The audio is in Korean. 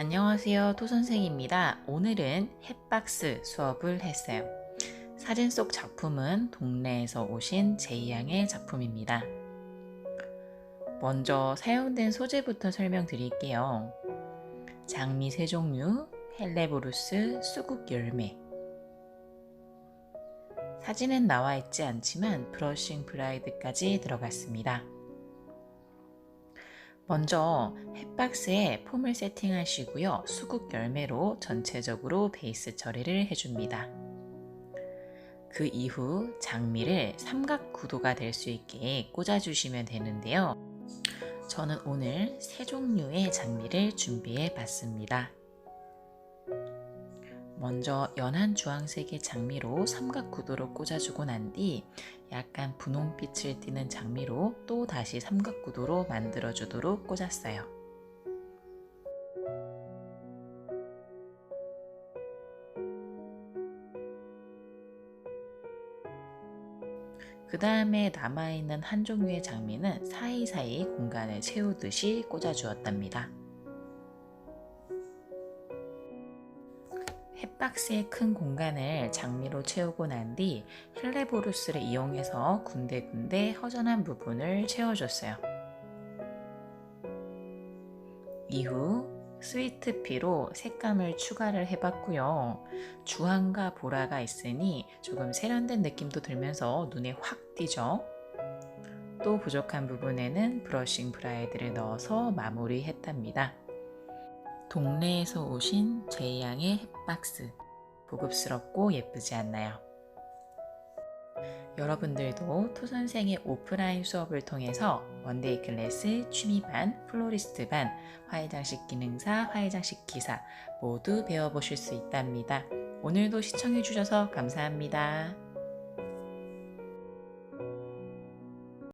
안녕하세요. 토선생입니다. 오늘은 햇박스 수업을 했어요. 사진 속 작품은 동네에서 오신 제이양의 작품입니다. 먼저 사용된 소재부터 설명드릴게요. 장미 세 종류, 헬레보루스, 수국 열매. 사진은 나와 있지 않지만 브러싱 브라이드까지 들어갔습니다. 먼저 햇박스에 폼을 세팅하시고요. 수국 열매로 전체적으로 베이스 처리를 해줍니다. 그 이후 장미를 삼각 구도가 될 수 있게 꽂아주시면 되는데요. 저는 오늘 세 종류의 장미를 준비해 봤습니다. 먼저 연한 주황색의 장미로 삼각 구도로 꽂아주고 난 뒤 약간 분홍빛을 띠는 장미로 또 다시 삼각 구도로 만들어주도록 꽂았어요. 그 다음에 남아있는 한 종류의 장미는 사이사이 공간을 채우듯이 꽂아주었답니다. 햇박스의 큰 공간을 장미로 채우고 난 뒤 헬레보루스를 이용해서 군데군데 허전한 부분을 채워줬어요. 이후 스위트피로 색감을 추가를 해봤고요. 주황과 보라가 있으니 조금 세련된 느낌도 들면서 눈에 확 띄죠. 또 부족한 부분에는 브러싱 브라이드를 넣어서 마무리했답니다. 동네에서 오신 제이양의 햇박스. 고급스럽고 예쁘지 않나요? 여러분들도 토선생의 오프라인 수업을 통해서 원데이 클래스, 취미반, 플로리스트 반, 화해장식 기능사, 화해장식 기사 모두 배워보실 수 있답니다. 오늘도 시청해주셔서 감사합니다.